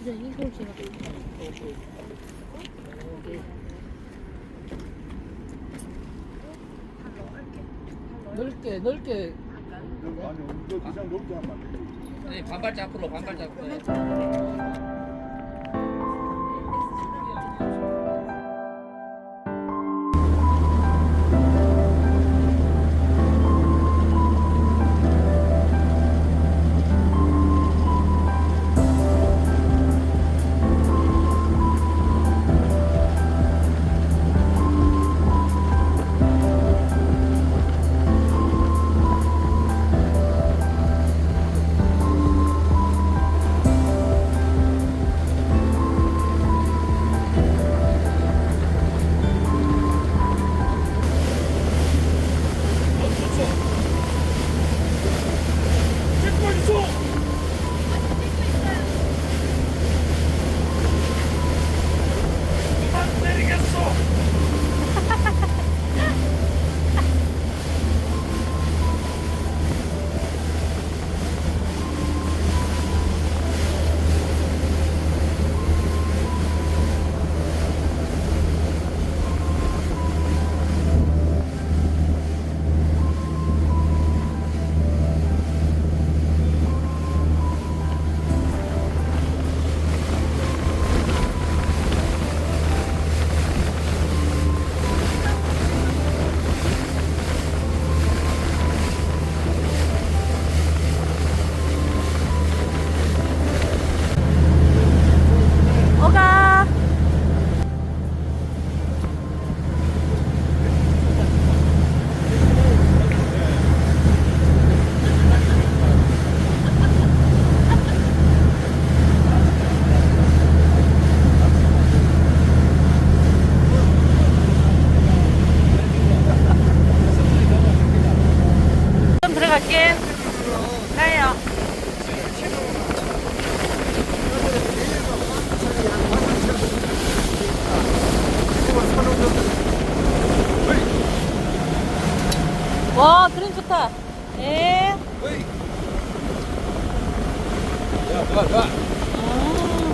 이제 이걸 제가. 넓게 넓게. 아니 이거 하면 안 돼. 아니 반발자 앞으로. 반발자 앞으로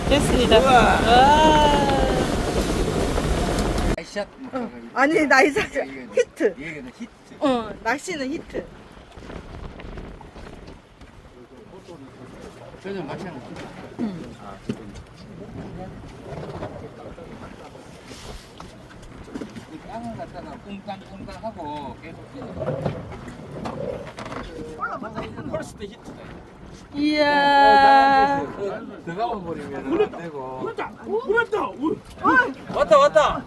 됐습니다. 와. 나이샷 아니 나이스 히트. 얘는 히트. 어 낚시는 히트. 전혀 마찬가지. 이 땅을 갖다가 꿍땅꿍땅 하고 계속 펄스 때 히트다 이야 들어가 버리면 안 되고. 그랬다. 우. 왔다 왔다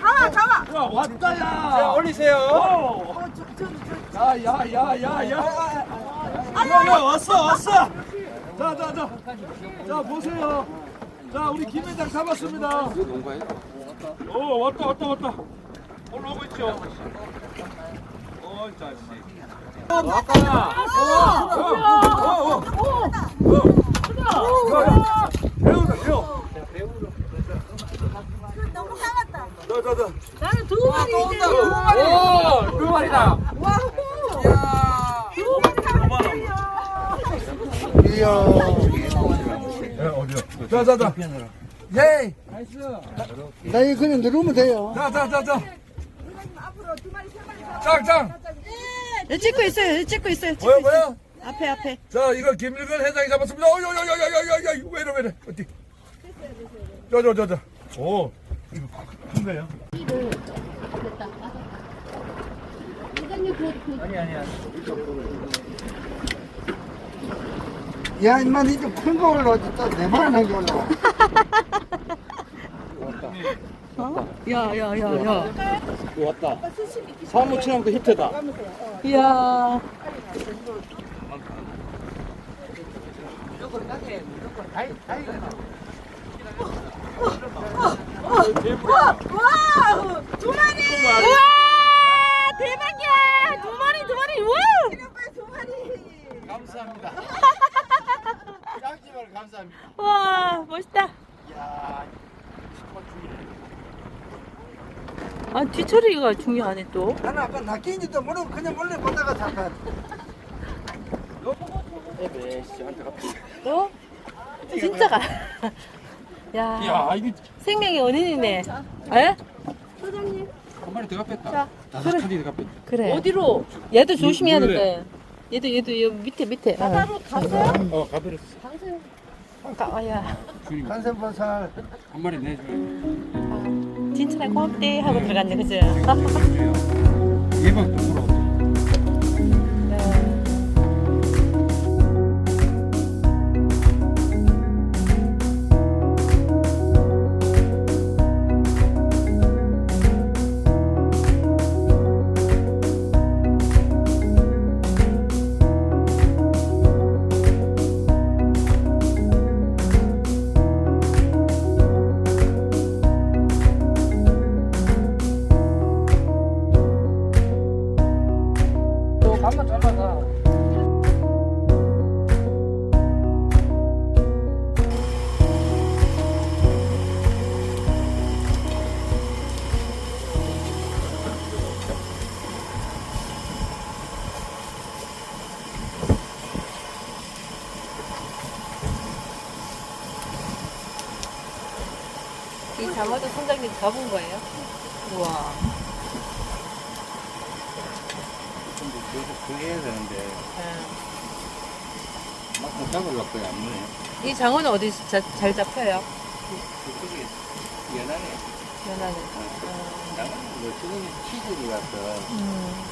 가와 가와. 야 왔다 야. 자 올리세요 어. 야야야야야. 야야 왔어 왔어. 자자 자. 자 보세요. 자 우리 김 회장 잡았습니다. 어 왔다 왔다 왔다. 올라오고 있죠. 어 자식. 왔다. 배우다 배우. 너무 상았다. 자 자 자. 나는 두 마리 이제. 오! 두 마리다 자자 자. 예이. 나 이거 그냥 누르면 돼요. 자 자 자 자. 짱짱. 예, 찍고 있어요. 예, 찍고 있어요. 찍고 뭐야 있어요. 뭐야? 앞에 앞에. 자 이거 김일근 회장이 잡았습니다. 어여여여여여여 왜 이래 왜 이래 어디? 저저저저. 오 이거 큰 거예요? 야, 임마, 니좀 큰거 올라오지. 또 내만한 거 올라와. 야야야야 왔다. 사무치랑도 히트다. 이야. 와, 두 마리. 우와 대박이야. 두 마리 두 마리. 우와! 두 마리. 감사합니다. 짱지말 감사합니다. 와 멋있다. 야 아 뒤처리가 중요하네 또 나는 아까 낚인지도 모르고 그냥 몰래 보다가 잠깐. 에베 씨한테 갑자기 어? 진짜가. 야, 야, 이거 생명의 원인이네. 에? 한 마리. 자, 다섯 마리 더 뺐다. 그래. 어디로? 얘도 조심해야 물에. 돼. 얘도 얘도 여기 밑에 밑에. 어. 어, 가버렸어. 아야. 주님 간센버섯 한 마리 내줘. 진짜라 고맙대 하고 들어갔네 그죠? 예방 쪽으로. 장어도 선장님 잡은 거예요? 우와. 계속 그 해야 되는데 예. 막상 잡으려고 거야 안 되네. 이 장어는 어디서 자, 잘 잡혀요? 그쪽에 연안에 연안에. 어. 나는 뭐 지금 치즈리라서 음.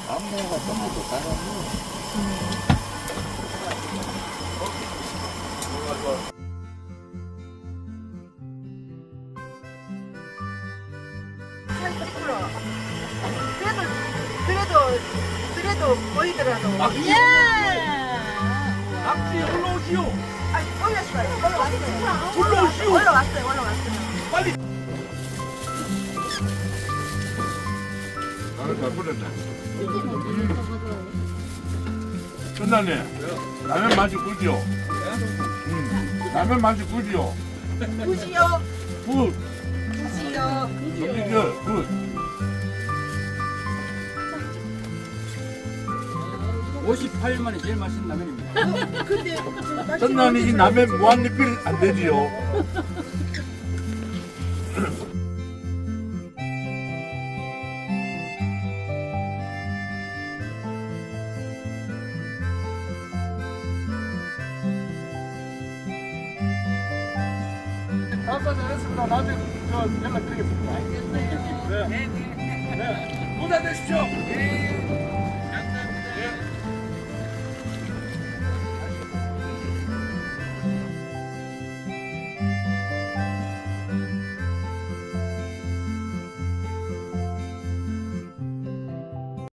아무 데나 가서 하도 가서 그래 그래도 보이더라도 예! 낙지 올라오시오. 아 올렸어요 올라왔어요 올라오시오. 올라왔어요 올라왔어요 빨리. 나는 잘 보냈네. 끝났네. 라면 맛이 굿이요. 음. 라면 맛이 굿이요. 굿이요 굿. 굿이요 굿이요. 굿. 58만이 제일 맛있는 라면입니다. 근데 끝나니 이 라면 무한리필 안 되지요. 감사 잘했습니다. 나중에 저 연락드리겠습니다. 네. 네. 네. 부자 되십시오.